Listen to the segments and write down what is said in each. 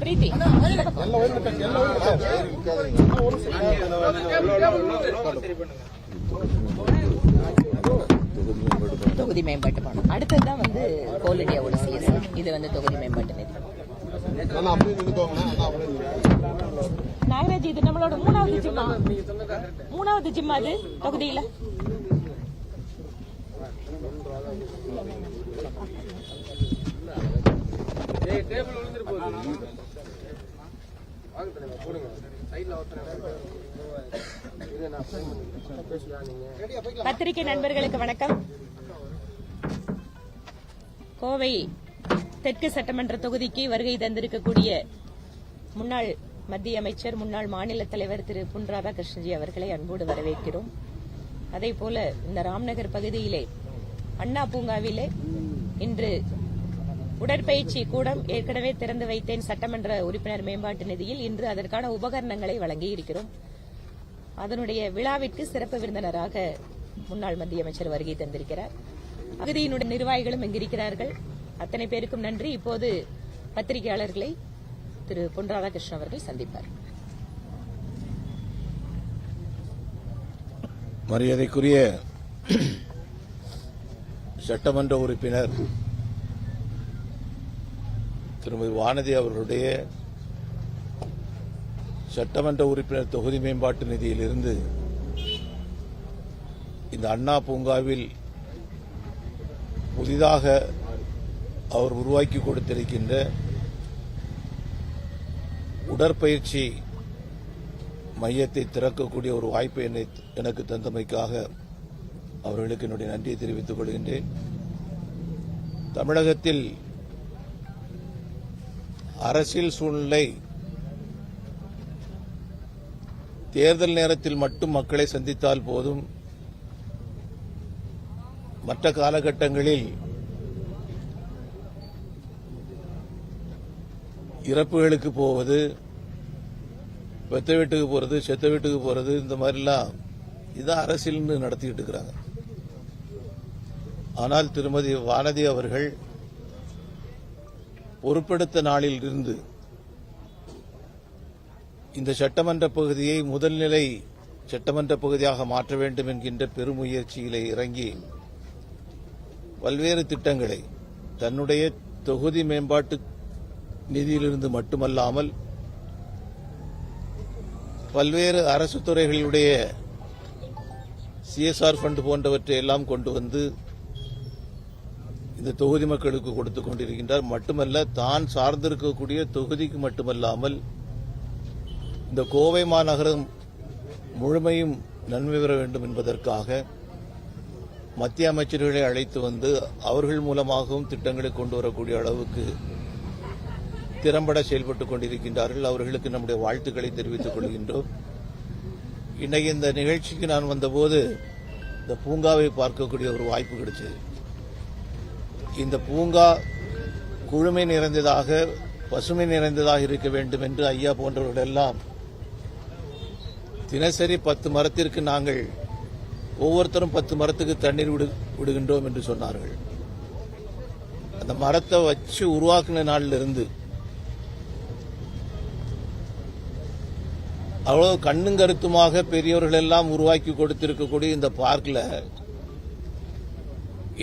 பிரீத்தி. தொகுதி மேம்பாட்டு பணம் அடுத்ததுதான் வந்து கோல் இண்டியாவோட சிஎஸ் இது வந்து தொகுதி மேம்பாட்டு நிதி. நாகராஜ் இது நம்மளோட மூணாவது ஜிம்மா மூணாவது ஜிம்மா அது? தொகுதியில? பத்திரிகை நண்பர்களுக்கு வணக்கம். கோவை தெற்கு சட்டமன்ற தொகுதிக்கு வருகை தந்திருக்கக்கூடிய முன்னாள் மத்திய அமைச்சர் முன்னாள் மாநில தலைவர் திரு. பொன் ராதாகிருஷ்ணஜி அவர்களை அன்போடு வரவேற்கிறோம். அதே போல இந்த ராம்நகர் பகுதியிலே அண்ணா பூங்காவிலே இன்று உடற்பயிற்சி கூடம் ஏற்கனவே திறந்து வைத்தேன் சட்டமன்ற உறுப்பினர் மேம்பாட்டு நிதியில் இன்று அதற்கான உபகரணங்களை வழங்கியிருக்கிறோம். அதனுடைய விழாவிற்கு சிறப்பு விருந்தினராக முன்னாள் மத்திய அமைச்சர் வருகை தந்திருக்கிறார். அகதியினுடைய நிர்வாகிகளும் இங்கிருக்கிறார்கள். அத்தனை பேருக்கும் நன்றி. இப்போது பத்திரிகையாளர்களை திரு. பொன் ராதாகிருஷ்ணன் அவர்கள் சந்திப்பார். மரியாதைக்குரிய சட்டமன்ற உறுப்பினர் திருமதி வானதி அவர்களுடைய சட்டமன்ற உறுப்பினர் தொகுதி மேம்பாட்டு நிதியிலிருந்து இந்த அண்ணா பூங்காவில் புதிதாக அவர் உருவாக்கி கொடுத்திருக்கின்ற உடற்பயிற்சி மையத்தை திறக்கக்கூடிய ஒரு வாய்ப்பை என்னை எனக்கு தந்தமைக்காக அவர்களுக்கு என்னுடைய நன்றியை தெரிவித்துக் கொள்கின்றேன். தமிழகத்தில் அரசியல் சூழ்நிலை தேர்தல் நேரத்தில் மட்டும் மக்களை சந்தித்தால் போதும். மற்ற காலகட்டங்களில் இறப்புகளுக்கு போவது பெத்த வீட்டுக்கு போறது செத்த வீட்டுக்கு போறது இந்த மாதிரிலாம் இதான் அரசியல்னு நடத்திக்கிட்டு இருக்கிறாங்க. ஆனால் திருமதி வானதி அவர்கள் பொறுப்பெடுத்த நாளில் இருந்து இந்த சட்டமன்ற பகுதியை முதல்நிலை சட்டமன்ற பகுதியாக மாற்ற வேண்டும் என்கின்ற பெருமுயற்சியிலே இறங்கி பல்வேறு திட்டங்களை தன்னுடைய தொகுதி மேம்பாட்டு நிதியிலிருந்து மட்டுமல்லாமல் பல்வேறு அரசு துறைகளுடைய சிஎஸ்ஆர் ஃபண்ட் போன்றவற்றை எல்லாம் கொண்டு வந்து இந்த தொகுதி மக்களுக்கு கொடுத்துக் கொண்டிருக்கின்றார். மட்டுமல்ல தான் சார்ந்திருக்கக்கூடிய தொகுதிக்கு மட்டுமல்லாமல் இந்த கோவை மாநகரம் முழுமையும் நன்மை பெற வேண்டும் என்பதற்காக மத்திய அமைச்சர்களை அழைத்து வந்து அவர்கள் மூலமாகவும் திட்டங்களை கொண்டு வரக்கூடிய அளவுக்கு திறம்பட செயல்பட்டுக் கொண்டிருக்கின்றார்கள். அவர்களுக்கு நம்முடைய வாழ்த்துக்களை தெரிவித்துக் கொள்கின்றோம். இன்னைக்கு இந்த நிகழ்ச்சிக்கு நான் வந்தபோது இந்த பூங்காவை பார்க்கக்கூடிய ஒரு வாய்ப்பு கிடைச்சது. இந்த பூங்கா குழுமை நிறைந்ததாக பசுமை நிறைந்ததாக இருக்க வேண்டும் என்று ஐயா போன்றவர்களெல்லாம் தினசரி பத்து மரத்திற்கு நாங்கள் ஒவ்வொருத்தரும் பத்து மரத்துக்கு தண்ணீர் விடு விடுகின்றோம் என்று சொன்னார்கள். அந்த மரத்தை வச்சு உருவாக்கின நாளிலிருந்து அவ்வளோ அவ்வளவு கண்ணும் கருத்துமாக பெரியவர்கள் எல்லாம் உருவாக்கி கொடுத்திருக்கக்கூடிய இந்த பார்க்கில்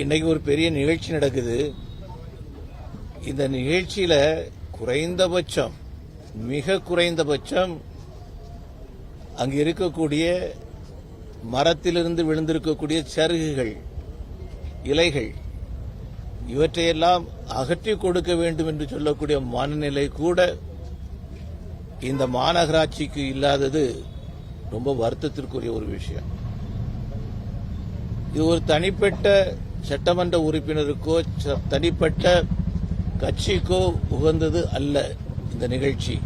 இன்னைக்கு ஒரு பெரிய நிகழ்ச்சி நடக்குது. இந்த நிகழ்ச்சியில குறைந்தபட்சம் மிக குறைந்தபட்சம் அங்கு இருக்கக்கூடிய மரத்திலிருந்து விழுந்திருக்கக்கூடிய சருகுகள் இலைகள் இவற்றையெல்லாம் அகற்றி கொடுக்க வேண்டும் என்று சொல்லக்கூடிய மனநிலை கூட இந்த மாநகராட்சிக்கு இல்லாதது ரொம்ப வருத்தத்திற்குரிய ஒரு விஷயம். இது ஒரு தனிப்பட்ட சட்டமன்ற உறுப்பினருக்கோ ச- தனிப்பட்ட கட்சிக்கோ உகந்தது அல்ல இந்த நிகழ்ச்சி.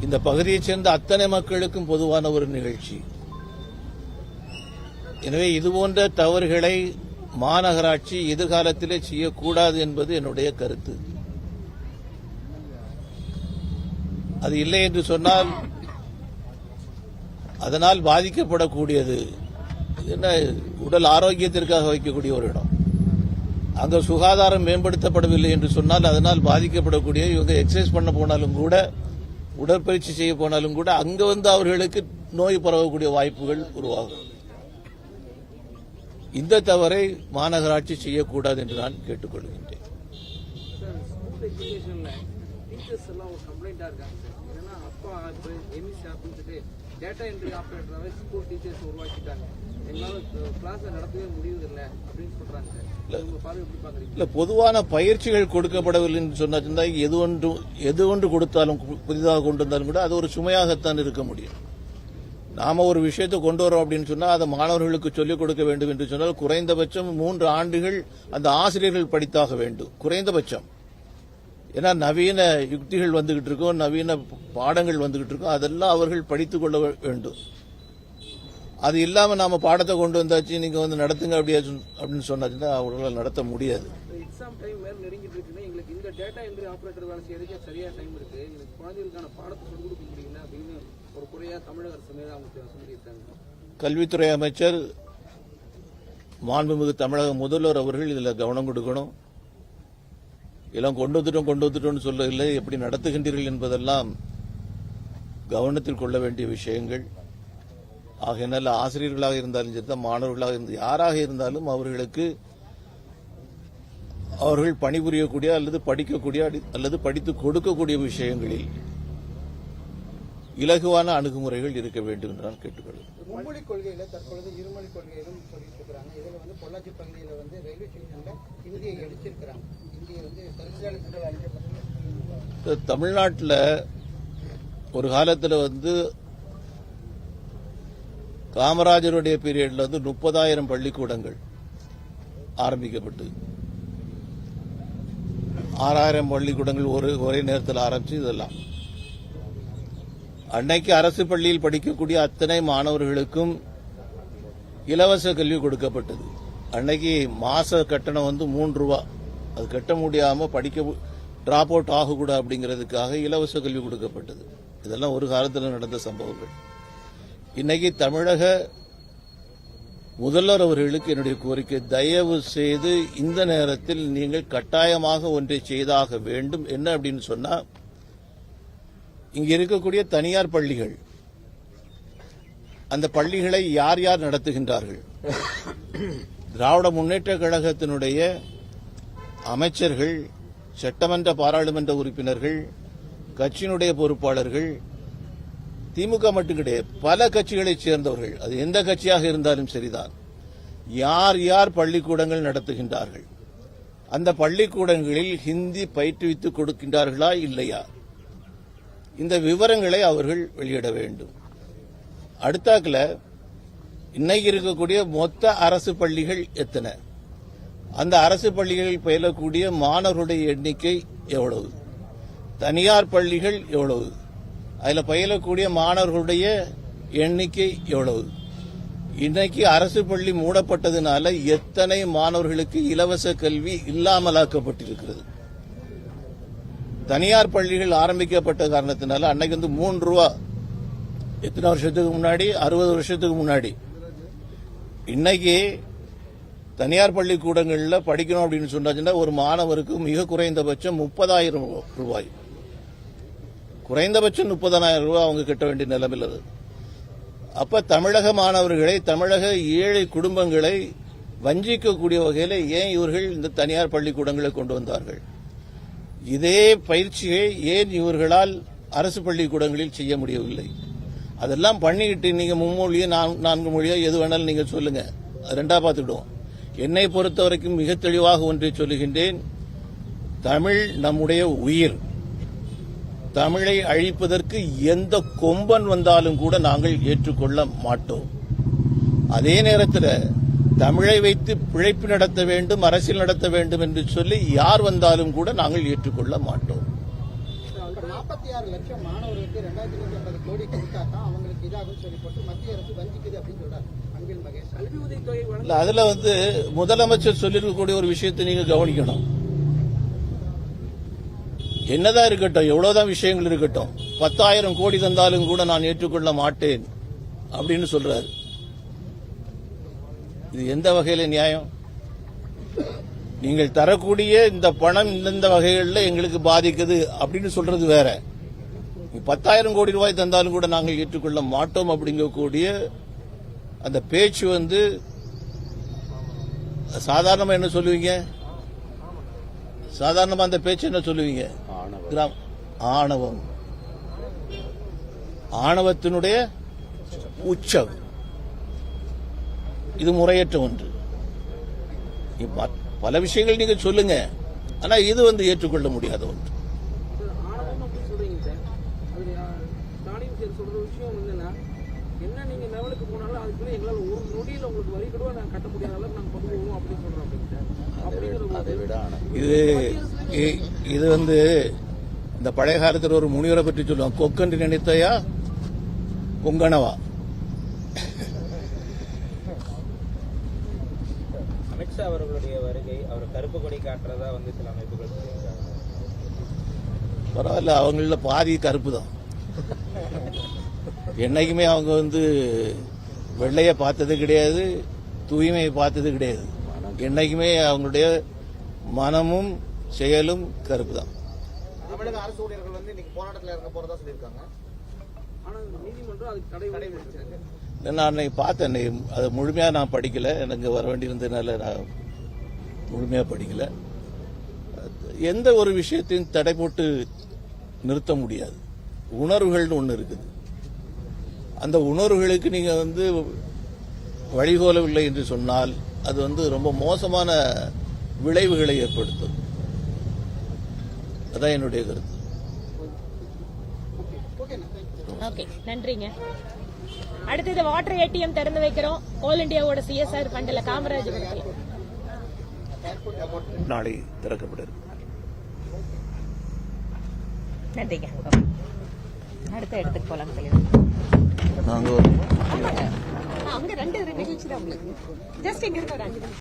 இந்த பகுதியைச் சேர்ந்த அத்தனை மக்களுக்கும் பொதுவான ஒரு நிகழ்ச்சி. எனவே இதுபோன்ற தவறுகளை மாநகராட்சி எதிர்காலத்திலே செய்யக்கூடாது என்பது என்னுடைய கருத்து. அது இல்லை என்று சொன்னால் அதனால் பாதிக்கப்படக்கூடியது என்ன உடல் ஆரோக்கியத்திற்காக வைக்கக்கூடிய ஒரு இடம். அங்கே சுகாதாரம் மேம்படுத்தப்படவில்லை என்று சொன்னால் அதனால் பாதிக்கப்படக்கூடிய இவங்க எக்ஸசைஸ் பண்ண போனாலும் கூட உடற்பயிற்சி செய்ய போனாலும் கூட அங்கே வந்து அவர்களுக்கு நோய் பரவக்கூடிய வாய்ப்புகள் உருவாகும். இந்த தவறை மாநகராட்சி செய்யக்கூடாது என்று நான் கேட்டுக்கொள்கின்றேன். டீச்சர்ஸ் எல்லாம் கம்ப்ளைண்டா இருக்காங்க சார் அப்பா அப்படின்னு சொல்லிட்டு டேட்டா என்ட்ரி ஆப்ரேட்டராகவே ஸ்கூல் டீச்சர்ஸ் உருவாக்கிட்டாங்க. இல்ல. பொதுவான பயிற்சிகள் கொடுக்கப்படவில்லை என்று சொன்னா எது ஒன்று எது ஒன்று கொடுத்தாலும் புதிதாக கொண்டு வந்தாலும் கூட அது ஒரு சுமையாகத்தான் இருக்க முடியும். நாம ஒரு விஷயத்தை கொண்டு வரோம் அப்படின்னு சொன்னா அதை மாணவர்களுக்கு சொல்லிக் கொடுக்க வேண்டும் என்று சொன்னால் குறைந்தபட்சம் மூன்று ஆண்டுகள் அந்த ஆசிரியர்கள் படித்தாக வேண்டும். குறைந்தபட்சம். ஏன்னா நவீன யுக்திகள் வந்துகிட்டு இருக்கும் நவீன பாடங்கள் வந்துகிட்டு இருக்கும் அதெல்லாம் அவர்கள் படித்துக் கொள்ள வேண்டும். அது இல்லாம நாம பாடத்தை கொண்டு வந்தாச்சு நீங்க வந்து நடத்துங்க அப்படியா அப்படின்னு சொன்னாச்சுன்னா அவர்களால் நடத்த முடியாது. பாடத்தை கல்வித்துறை அமைச்சர் மாண்புமிகு தமிழக முதல்வர் அவர்கள் இதுல கவனம் கொடுக்கணும். எல்லாம் கொண்டு வந்துட்டோம் கொண்டு வந்துட்டோம்னு சொல்லவில்லை. எப்படி நடத்துகின்றீர்கள் என்பதெல்லாம் கவனத்தில் கொள்ள வேண்டிய விஷயங்கள். ஆகையினால் ஆசிரியர்களாக இருந்தாலும் சரி தான் மாணவர்களாக இருந்து யாராக இருந்தாலும் அவர்களுக்கு அவர்கள் பணிபுரியக்கூடிய அல்லது படிக்கக்கூடிய அல்லது படித்து கொடுக்கக்கூடிய விஷயங்களில் இலகுவான அணுகுமுறைகள் இருக்க வேண்டும் என்று நான் கேட்டுக்கொள்கிறேன். மும்மொழி கொள்கையில தற்பொழுது இருமொழி கொள்கையிலும் சொல்லிட்டு இருக்கிறாங்க. இதுல வந்து பொள்ளாச்சி பகுதியில வந்து ரயில்வே ஸ்டேஷன்ல இந்தியை எடுத்திருக்கிறாங்க தமிழ்நாட்டில் ஒரு காலத்தில் வந்து காமராஜருடைய பீரியடில் வந்து முப்பதாயிரம் பள்ளிக்கூடங்கள் ஆரம்பிக்கப்பட்டு ஆறாயிரம் பள்ளிக்கூடங்கள் ஒரு ஒரே நேரத்தில் ஆரம்பிச்சு இதெல்லாம். அன்னைக்கு அரசு பள்ளியில் படிக்கக்கூடிய அத்தனை மாணவர்களுக்கும் இலவச கல்வி கொடுக்கப்பட்டது. அன்னைக்கு மாச கட்டணம் வந்து மூன்று ரூபா. அது கட்ட முடியாமல் படிக்க டிராப் அவுட் ஆகக்கூடாது அப்படிங்கிறதுக்காக இலவச கல்வி கொடுக்கப்பட்டது. இதெல்லாம் ஒரு காலத்தில் நடந்த சம்பவங்கள். இன்னைக்கு தமிழக முதல்வர் அவர்களுக்கு என்னுடைய கோரிக்கை தயவு செய்து இந்த நேரத்தில் நீங்கள் கட்டாயமாக ஒன்றை செய்தாக வேண்டும். என்ன அப்படின்னு சொன்னா இங்க இருக்கக்கூடிய தனியார் பள்ளிகள் அந்த பள்ளிகளை யார் யார் நடத்துகின்றார்கள்? திராவிட முன்னேற்ற கழகத்தினுடைய அமைச்சர்கள் சட்டமன்ற பாராளுமன்ற உறுப்பினர்கள் கட்சியினுடைய பொறுப்பாளர்கள் திமுக மட்டும் கிடையாது பல கட்சிகளைச் சேர்ந்தவர்கள். அது எந்த கட்சியாக இருந்தாலும் சரிதான். யார் யார் பள்ளிக்கூடங்கள் நடத்துகின்றார்கள்? அந்த பள்ளிக்கூடங்களில் ஹிந்தி பயிற்றுவித்துக் கொடுக்கின்றார்களா இல்லையா? இந்த விவரங்களை அவர்கள் வெளியிட வேண்டும். அடுத்தாக்கில் இன்னைக்கு இருக்கக்கூடிய மொத்த அரசு பள்ளிகள் எத்தனை? அந்த அரசு பள்ளிகளில் பயிலக்கூடிய மாணவர்களுடைய எண்ணிக்கை எவ்வளவு? தனியார் பள்ளிகள் எவ்வளவு? அதில் பயிலக்கூடிய மாணவர்களுடைய எண்ணிக்கை எவ்வளவு? இன்னைக்கு அரசு பள்ளி மூடப்பட்டதுனால எத்தனை மாணவர்களுக்கு இலவச கல்வி இல்லாமலாக்கப்பட்டிருக்கிறது? தனியார் பள்ளிகள் ஆரம்பிக்கப்பட்ட காரணத்தினால அன்னைக்கு வந்து மூன்று ரூபா. எத்தனை வருஷத்துக்கு முன்னாடி? அறுபது வருஷத்துக்கு முன்னாடி. இன்னைக்கு தனியார் பள்ளிக்கூடங்களில் படிக்கணும் அப்படின்னு சொன்னாச்சுன்னா ஒரு மாணவருக்கு மிக குறைந்தபட்சம் முப்பதாயிரம் ரூபாய். குறைந்தபட்சம் முப்பதாயிரம் ரூபாய் அவங்க கட்ட வேண்டிய நிலைமையில் அது. அப்ப தமிழக மாணவர்களை தமிழக ஏழை குடும்பங்களை வஞ்சிக்கக்கூடிய வகையில் ஏன் இவர்கள் இந்த தனியார் பள்ளிக்கூடங்களை கொண்டு வந்தார்கள்? இதே பயிற்சியை ஏன் இவர்களால் அரசு பள்ளிக்கூடங்களில் செய்ய முடியவில்லை? அதெல்லாம் பண்ணிக்கிட்டு நீங்க மும்மொழியோ நான்கு மொழியோ எது வேணாலும் நீங்க சொல்லுங்க. ரெண்டா பார்த்துக்கிடுவோம். என்னை பொறுத்த வரைக்கும் மிக தெளிவாக ஒன்றை சொல்லுகின்றேன். தமிழ் நம்முடைய உயிர். தமிழை அழிப்பதற்கு எந்த கொம்பன் வந்தாலும் கூட நாங்கள் ஏற்றுக்கொள்ள மாட்டோம். அதே நேரத்தில் தமிழை வைத்து பிழைப்பு நடத்த வேண்டும் அரசியல் நடத்த வேண்டும் என்று சொல்லி யார் வந்தாலும் கூட நாங்கள் ஏற்றுக்கொள்ள மாட்டோம். நாற்பத்தி ஆறு லட்சம் மாணவர்களுக்கு ரெண்டாயிரத்தி நூத்தி ஐம்பது கோடி கொடுத்தா தான் அவங்களுக்கு இதாகும் சொல்லி போட்டு மத்திய அரசு வஞ்சிக்குது அப்படின்னு சொல்றாரு அன்பில் மகேஷ். கல்வி உதவித்தொகை வழங்க இல்ல, அதுல வந்து முதலமைச்சர் சொல்லியிருக்கக்கூடிய ஒரு விஷயத்தை நீங்க கவனிக்கணும். என்னதான் இருக்கட்டும் எவ்வளவுதான் விஷயங்கள் இருக்கட்டும் பத்தாயிரம் கோடி தந்தாலும் கூட நான் ஏற்றுக்கொள்ள மாட்டேன் அப்படின்னு சொல்றாரு. இது எந்த வகையில நியாயம்? நீங்கள் தரக்கூடிய இந்த பணம் இந்தந்த வகைகளில் எங்களுக்கு பாதிக்குது அப்படின்னு சொல்றது வேற. பத்தாயிரம் கோடி ரூபாய் தந்தாலும் கூட நாங்கள் ஏற்றுக்கொள்ள மாட்டோம் அப்படிங்கக்கூடிய அந்த பேச்சு வந்து சாதாரணமா என்ன சொல்லுவீங்க? சாதாரணமா அந்த பேச்சு என்ன சொல்லுவீங்க? ஆணவம். ஆணவத்தினுடைய உச்சம். இது முறையற்ற ஒன்று. பல விஷயங்கள் நீங்க சொல்லுங்க. ஆனா இது வந்து ஏற்றுக்கொள்ள முடியாத ஒன்று. இது. இது வந்து இந்த பழைய காலத்தில் ஒரு முனிவரை பற்றி சொல்லுவாங்க. கொக்கன்று நினைத்தையா? கொங்கணவா அவர்களுடைய வருகை அவர் கருப்பு கொடி காட்டுறதா வந்து சில அமைப்புகள் சொல்லியிருக்காங்க. பரவாயில்ல அவங்கள பாதி கருப்பு தான். என்னைக்குமே அவங்க வந்து வெள்ளையை பார்த்தது கிடையாது தூய்மையை பார்த்தது கிடையாது. என்னைக்குமே அவங்களுடைய மனமும் செயலும் கருப்பு தான். தமிழக அரசு ஊழியர்கள் வந்து இன்னைக்கு போராட்டத்தில் இறங்க போறதா சொல்லியிருக்காங்க. நான் அன்னைக்கு பார்த்தேன் அது முழுமையாக நான் படிக்கல. எனக்கு வர வேண்டியிருந்ததுனால நான் முழுமையாக படிக்கல. எந்த ஒரு விஷயத்தையும் தடை போட்டு நிறுத்த முடியாது. உணர்வுகள்னு ஒன்று இருக்குது. அந்த உணர்வுகளுக்கு நீங்கள் வந்து வழிகோலவில்லை என்று சொன்னால் அது வந்து ரொம்ப மோசமான விளைவுகளை ஏற்படுத்தும். அதான் என்னுடைய கருத்து. ஓகே நன்றிங்க. அடுத்தது வாட்டர் ஏடிஎம் திறந்து வைக்கிறோம். ஆல் இந்தியாவோட சிஎஸ்ஆர் ஃபண்ட்ல காமராஜபுரத்தில் நாளை திறக்கப்படும். நன்றிங்க அடுத்த இடத்துக்கு போலாம் தலைவர். நாங்கள் அங்க ரெண்டு நிகழ்ச்சி தான் உங்களுக்கு ஜஸ்ட் இங்க இருக்க ஒரு அஞ்சு நிமிஷம்.